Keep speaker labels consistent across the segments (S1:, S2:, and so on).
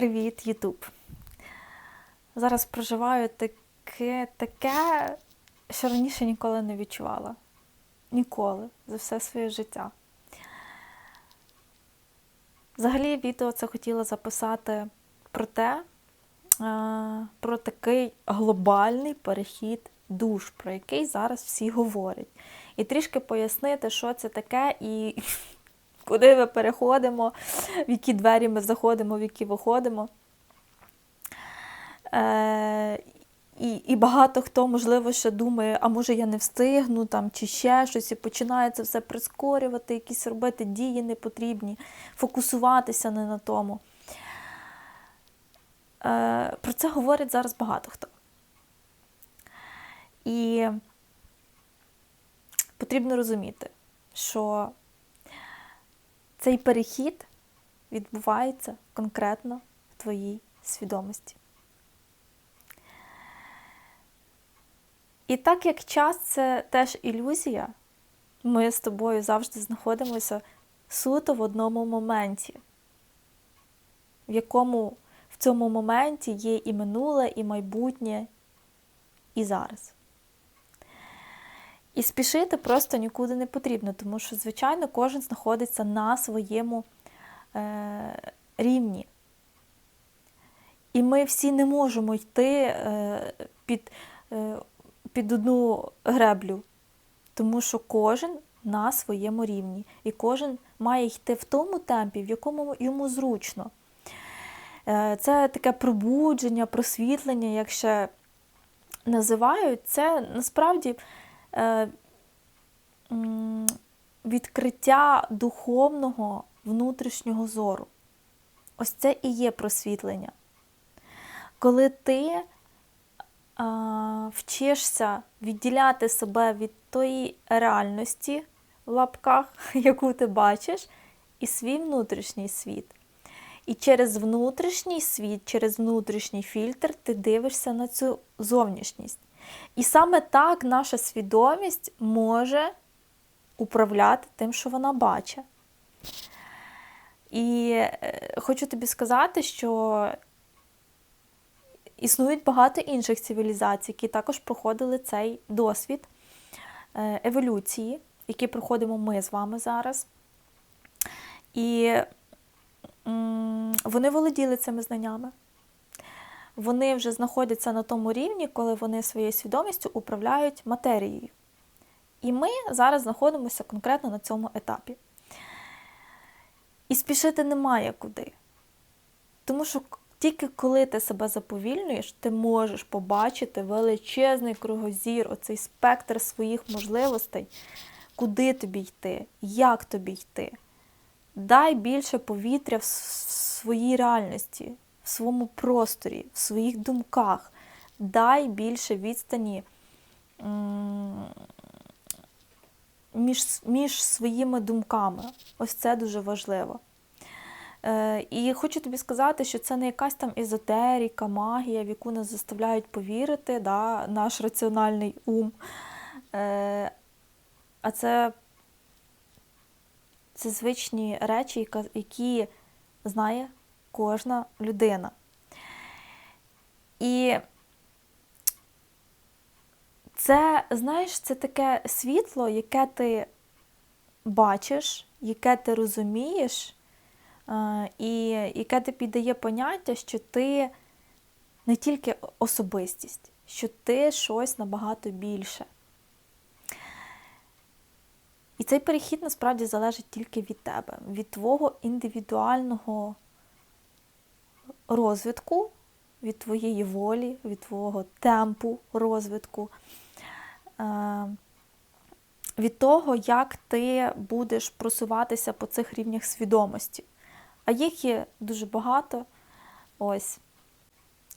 S1: Привіт, Ютуб! Зараз проживаю таке, таке, що раніше ніколи не відчувала. Ніколи за все своє життя. Взагалі, відео це хотіла записати про те, е, про такий глобальний перехід душ, про який зараз всі говорять. І трішки пояснити, що це таке і куди ми переходимо, в які двері ми заходимо, в які виходимо. Е, І і багато хто, можливо, ще думає, а може я не встигну там, чи ще щось, і починає це все прискорювати, якісь робити дії непотрібні, фокусуватися не на тому. Е, Про це говорить зараз багато хто. І потрібно розуміти, що цей перехід відбувається конкретно в твоїй свідомості. І так як час це теж ілюзія, ми з тобою завжди знаходимося суто в одному моменті, в якому в цьому моменті є і минуле, і майбутнє, і зараз. І спішити просто нікуди не потрібно, тому що, звичайно, кожен знаходиться на своєму е, рівні. І ми всі не можемо йти е, під, е, під одну греблю, тому що кожен на своєму рівні. І кожен має йти в тому темпі, в якому йому зручно. Е, це таке пробудження, просвітлення, як ще називають, це насправді. Е, відкриття духовного внутрішнього зору. Ось це і є просвітлення. Коли ти а, вчишся відділяти себе від тої реальності в лапках, яку ти бачиш, і свій внутрішній світ. І через внутрішній світ, через внутрішній фільтр ти дивишся на цю зовнішність. І саме так наша свідомість може управляти тим, що вона бачить. І е, хочу тобі сказати, що існують багато інших цивілізацій, які також проходили цей досвід е, еволюції, який проходимо ми з вами зараз. І вони володіли цими знаннями вони вже знаходяться на тому рівні, коли вони своєю свідомістю управляють матерією. І ми зараз знаходимося конкретно на цьому етапі. І спішити немає куди. Тому що тільки коли ти себе заповільнюєш, ти можеш побачити величезний кругозір, оцей спектр своїх можливостей, куди тобі йти, як тобі йти. Дай більше повітря в своїй реальності, своєму просторі, в своїх думках. Дай більше відстані між, між своїми думками. Ось це дуже важливо. Е, І хочу тобі сказати, що це не якась там езотеріка, магія, в яку нас заставляють повірити, да, наш раціональний ум. Е, А це, це звичні речі, які знає кожна людина. І це, знаєш, це таке світло, яке ти бачиш, яке ти розумієш, і яке ти піддає поняття, що ти не тільки особистість, що ти щось набагато більше. І цей перехід насправді залежить тільки від тебе, від твого індивідуального розвитку, від твоєї волі, від твого темпу розвитку, е, від того, як ти будеш просуватися по цих рівнях свідомості. А їх є дуже багато. Ось.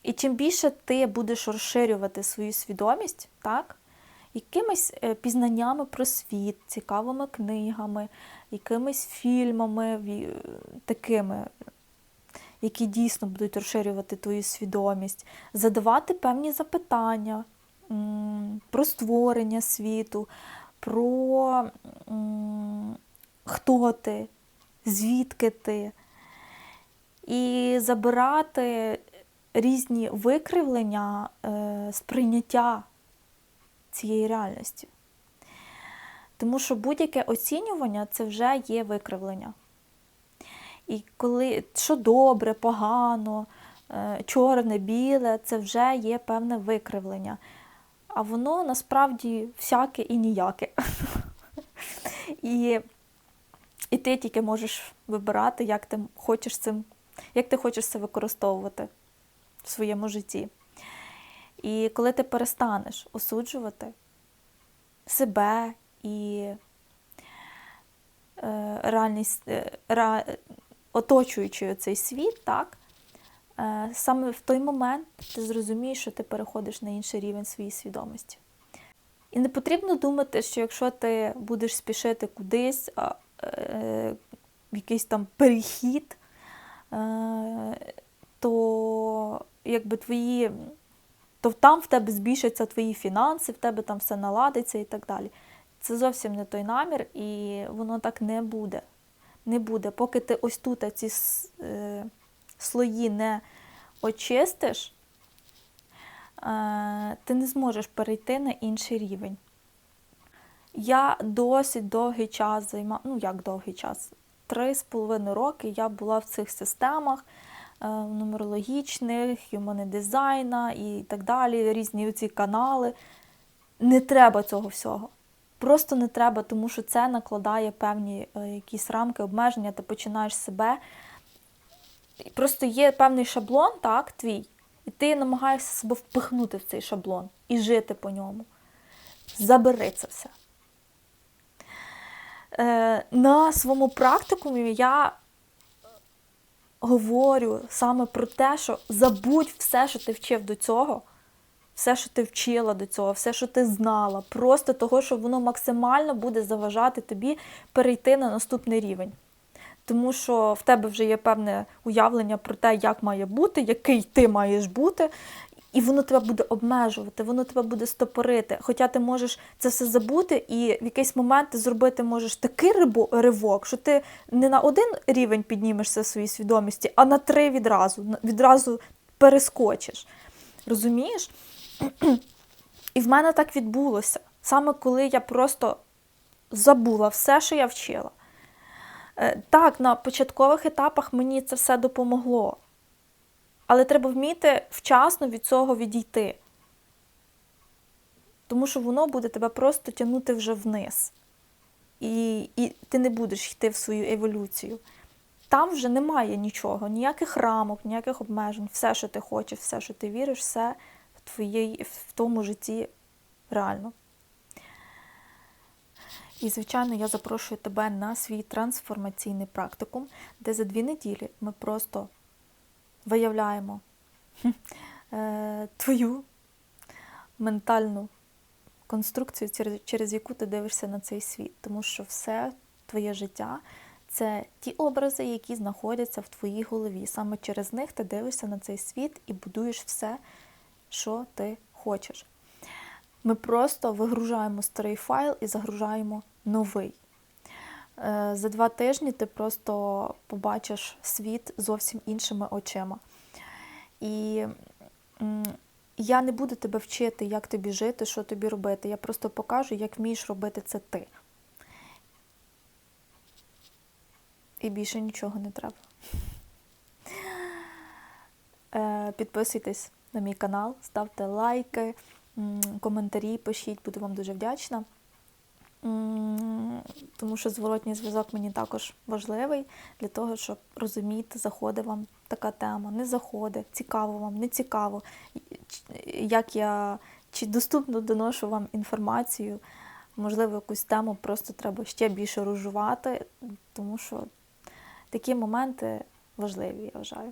S1: І чим більше ти будеш розширювати свою свідомість, так, якимись е, пізнаннями про світ, цікавими книгами, якимись фільмами такими які дійсно будуть розширювати твою свідомість, задавати певні запитання про створення світу, про хто ти, звідки ти. І забирати різні викривлення е, сприйняття цієї реальності. Тому що будь-яке оцінювання це вже є викривлення. І коли що добре, погано, е, чорне, біле, це вже є певне викривлення. А воно насправді всяке і ніяке. І, і ти тільки можеш вибирати, як ти хочеш цим, як ти хочеш це використовувати в своєму житті. І коли ти перестанеш осуджувати себе і е, реальність, е, оточуючи цей світ, так, е, саме в той момент ти зрозумієш, що ти переходиш на інший рівень своєї свідомості. І не потрібно думати, що якщо ти будеш спішити кудись, а, е, якийсь там перехід, е, то якби твої, то там в тебе збільшаться твої фінанси, в тебе там все наладиться і так далі. Це зовсім не той намір, і воно так не буде. Не буде. Поки ти ось тут ці е, слої не очистиш, е, ти не зможеш перейти на інший рівень. Я досить довгий час займала, ну як довгий час, три з половиною роки я була в цих системах е, нумерологічних, юмани дизайна і так далі, різні ці канали. Не треба цього всього. Просто не треба, тому що це накладає певні е, якісь рамки, обмеження, ти починаєш себе. Просто є певний шаблон, так, твій, і ти намагаєшся себе впихнути в цей шаблон і жити по ньому. Забери це все. Е, на своєму практикумі я говорю саме про те, що забудь все, що ти вчив до цього, все, що ти вчила до цього, все, що ти знала, просто того, що воно максимально буде заважати тобі перейти на наступний рівень. Тому що в тебе вже є певне уявлення про те, як має бути, який ти маєш бути, і воно тебе буде обмежувати, воно тебе буде стопорити. Хоча ти можеш це все забути, і в якийсь момент ти зробити можеш такий ривок, що ти не на один рівень піднімешся в своїй свідомості, а на три відразу. Відразу перескочиш. Розумієш? І в мене так відбулося. Саме коли я просто забула все, що я вчила. Так, на початкових етапах мені це все допомогло. Але треба вміти вчасно від цього відійти. Тому що воно буде тебе просто тягнути вже вниз. І, І ти не будеш йти в свою еволюцію. Там вже немає нічого, ніяких рамок, ніяких обмежень. Все, що ти хочеш, все, що ти віриш, все в, в тому житті реально. І, звичайно, я запрошую тебе на свій трансформаційний практикум, де за дві неділі ми просто виявляємо е, твою ментальну конструкцію, через яку ти дивишся на цей світ. Тому що все твоє життя це ті образи, які знаходяться в твоїй голові. Саме через них ти дивишся на цей світ і будуєш все, що ти хочеш. Ми просто вигружаємо старий файл і загружаємо новий. За два тижні ти просто побачиш світ зовсім іншими очима. І я не буду тебе вчити, як тобі жити, що тобі робити. Я просто покажу, як вмієш робити це ти. І більше нічого не треба. Е, підписуйтесь на мій канал, ставте лайки, коментарі, пишіть, буду вам дуже вдячна. Тому що зворотній зв'язок мені також важливий для того, щоб розуміти, заходить вам така тема, не заходить, цікаво вам, не цікаво, як я чи доступно доношу вам інформацію, можливо, якусь тему просто треба ще більше розжувати, тому що такі моменти важливі, я вважаю.